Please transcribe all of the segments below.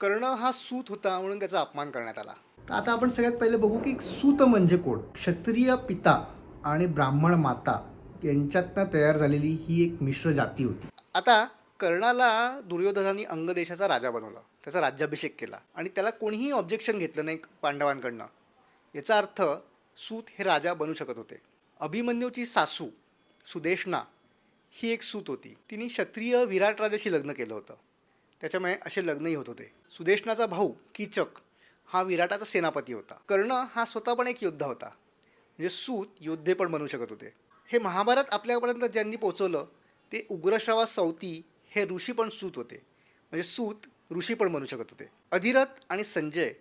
कर्ण हा सूत होता म्हणून त्याचा अपमान करण्यात आला. तर आता आपण सगळ्यात पहिले बघू की सूत म्हणजे कोण? क्षत्रिय पिता आणि ब्राह्मण माता यांच्यातनं तयार झालेली ही एक मिश्र जाती होती. आता कर्णाला दुर्योधनाने अंगदेशाचा राजा बनवलं. त्याचा राज्याभिषेक केला आणि त्याला कोणीही ऑब्जेक्शन घेतलं नाही पांडवांकडनं. याचा अर्थ सूत हे राजा बनू शकत होते. अभिमन्यूची सासू सुदेशना ही एक सूत होती. तिने क्षत्रिय विराट राजाशी लग्न केलं होतं. त्याच्यामुळे असे लग्नही होत होते. सुदेशनाचा भाऊ कीचक हा विराटाचा सेनापती होता. कर्ण हा स्वतः पण एक योद्धा होता. म्हणजे सूत योद्धे पण बनू शकत होते. हे महाभारत आपल्यापर्यंत ज्यांनी पोचवलं ते उग्रश्रवा सौती हे ऋषी पण सूत होते. म्हणजे सूत ऋषी पण बनू शकत होते. अधिरथ आणि संजय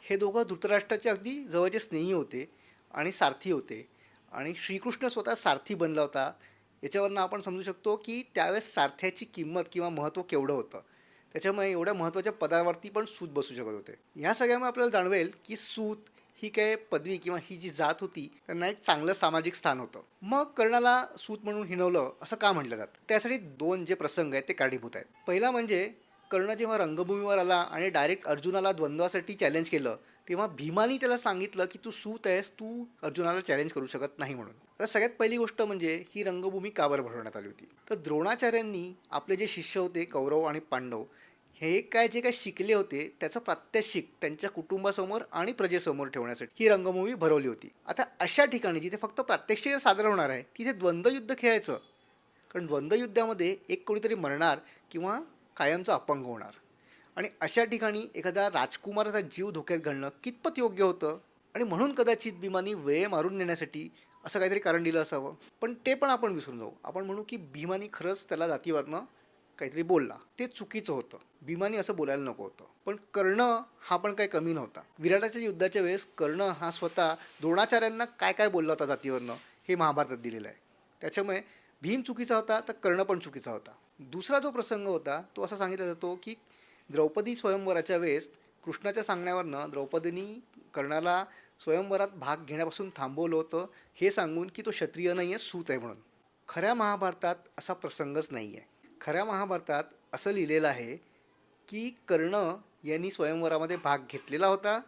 हे दोघं धृतराष्ट्राचे अगदी जवळचे स्नेही होते आणि सारथी होते. आणि श्रीकृष्ण स्वतः सारथी बनला होता. याच्यावरनं आपण समजू शकतो की त्यावेळेस सारथ्याची किंमत किंवा महत्त्व केवढं होतं. त्याच्यामुळे एवढ्या महत्त्वाच्या पदावरती पण सूत बसू शकत होते. ह्या सगळ्यामुळे आपल्याला जाणवेल की सूत ही काय पदवी किंवा ही जी जात होती त्यांना एक चांगलं सामाजिक स्थान होतं. मग कर्णाला सूत म्हणून हिणवलं असं का म्हटलं जातं? त्यासाठी दोन जे प्रसंग आहेत ते कारणीभूत आहेत. पहिला म्हणजे कर्ण जेव्हा रंगभूमीवर आला आणि डायरेक्ट अर्जुनाला द्वंद्वासाठी चॅलेंज केलं तेव्हा भीमानी त्याला सांगितलं की तू सूत आहेस तू अर्जुनाला चॅलेंज करू शकत नाही म्हणून. तर सगळ्यात पहिली गोष्ट म्हणजे ही रंगभूमी का बरं भरवण्यात आली होती. तर द्रोणाचार्यांनी आपले जे शिष्य होते कौरव आणि पांडव हे काय जे काय शिकले होते त्याचं प्रात्यक्षिक त्यांच्या कुटुंबासमोर आणि प्रजेसमोर ठेवण्यासाठी ही रंगभूमी भरवली होती. आता अशा ठिकाणी जिथे फक्त प्रात्यक्षिक सादर होणार आहे तिथे द्वंद्वयुद्ध खेळायचं. कारण द्वंद्वयुद्धामध्ये एक कोणीतरी मरणार किंवा कायमचा अपंग होणार. आणि अशा ठिकाणी एखादा राजकुमाराचा जीव धोक्यात घालणं कितपत योग्य होतं? आणि म्हणून कदाचित भीमानी वेळ मारून नेण्यासाठी असं काहीतरी कारण दिलं असावं. पण ते पण आपण विसरून जाऊ. आपण म्हणू की भीमानी खरंच त्याला जातीवादनं काहीतरी बोलला. ते चुकीचं होतं. भीमानी असं बोलायला नको होतं. पण कर्ण हा पण काही कमी नव्हता. विराटाच्या युद्धाच्या वेळेस कर्ण हा स्वतः द्रोणाचार्यांना काय काय बोलला होता जातीवरनं हे महाभारतात दिलेलं आहे. त्याच्यामुळे भीम चुकीचा होता तर कर्ण पण चुकीचा होता. दुसरा जो प्रसंग होता तो असा सांगितला जातो की द्रौपदी स्वयंवराच्या वेळेस कृष्णाच्या सांगण्यावरनं द्रौपदीनी कर्णाला स्वयंवरात भाग घेण्यापासून थांबवलं होतं हे सांगून की तो क्षत्रिय नाही आहे सूत आहे म्हणून. खऱ्या महाभारतात असा प्रसंगच नाही आहे खऱ्या महाभारतात असं लिहिलेलं आहे की कर्ण यांनी स्वयंवरामध्ये भाग घेतलेला होता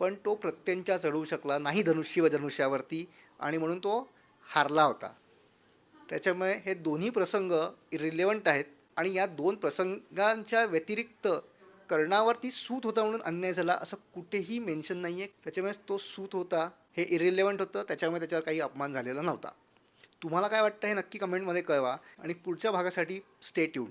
पण तो प्रत्यंचा चढवू शकला नाही धनुष्य व धनुष्यावरती आणि म्हणून तो हारला होता. त्याच्यामुळे हे दोन्ही प्रसंग इरिलेवंट आहेत आणि या दोन प्रसंगांच्या व्यतिरिक्त कर्णावरती सूत होता म्हणून अन्याय झाला असं कुठेही मेन्शन नाही आहे त्याच्यामुळे तो सूत होता हे इरिलेवंट होतं त्याच्यामुळे त्याच्यावर काही अपमान झालेला नव्हता. तुम्हाला काय वाटतं हे नक्की कमेंटमध्ये कळवा आणि पुढच्या भागासाठी स्टे ट्यून